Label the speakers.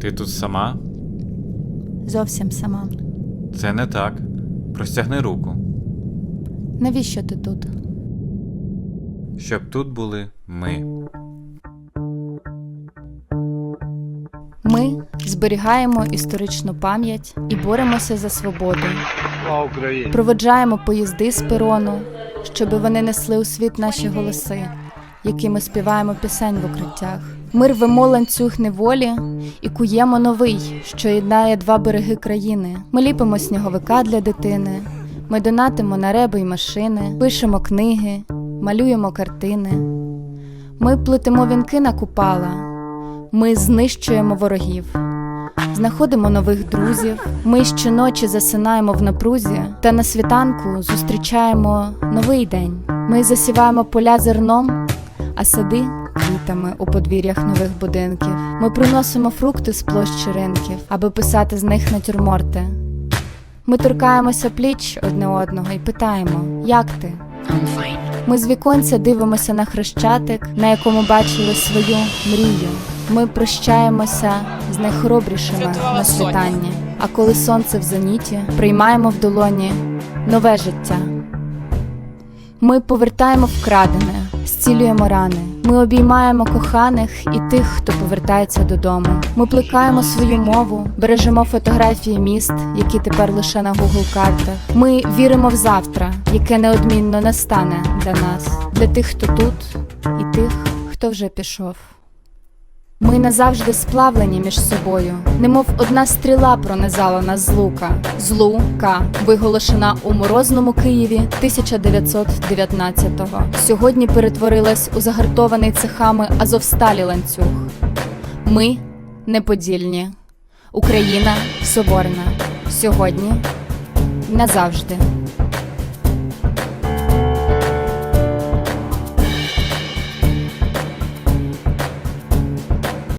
Speaker 1: Ти тут сама?
Speaker 2: Зовсім сама.
Speaker 1: Це не так. Простягни руку,
Speaker 2: Навіщо ти тут?
Speaker 1: щоб тут були ми.
Speaker 2: Ми зберігаємо історичну пам'ять і боремося за свободу.
Speaker 3: Слава Україні!
Speaker 2: Проведжаємо поїзди з перону, щоб вони несли у світ наші голоси, якими співаємо пісень в укриттях. Ми рвемо ланцюг неволі і куємо новий, що єднає два береги країни. Ми ліпимо сніговика для дитини. Ми донатимо на реби й машини, пишемо книги, малюємо картини. Ми плетемо вінки на купала. Ми знищуємо ворогів. Знаходимо нових друзів. Ми щоночі засинаємо в напрузі, та на світанку зустрічаємо новий день. Ми засіваємо поля зерном, а сади квітами у подвір'ях нових будинків. Ми приносимо фрукти з площі ринків, аби писати з них натюрморти. Ми торкаємося пліч одне одного і питаємо, як ти? Ми з віконця дивимося на хрещатик, на якому бачили свою мрію. Ми прощаємося з найхоробрішими на світанні. А коли сонце в зеніті, приймаємо в долоні нове життя. Ми повертаємо вкрадене, зцілюємо рани. Ми обіймаємо коханих і тих, хто повертається додому. Ми плекаємо свою мову, бережемо фотографії міст, які тепер лише на Google картах. Ми віримо в завтра, яке неодмінно настане для нас, для тих, хто тут, і тих, хто вже пішов. Ми назавжди сплавлені між собою, немов одна стріла пронизала нас з лука. З лука, виголошена у морозному Києві 1919-го. Сьогодні перетворилась у загартований цехами Азовсталі ланцюг. Ми неподільні. Україна соборна. Сьогодні назавжди.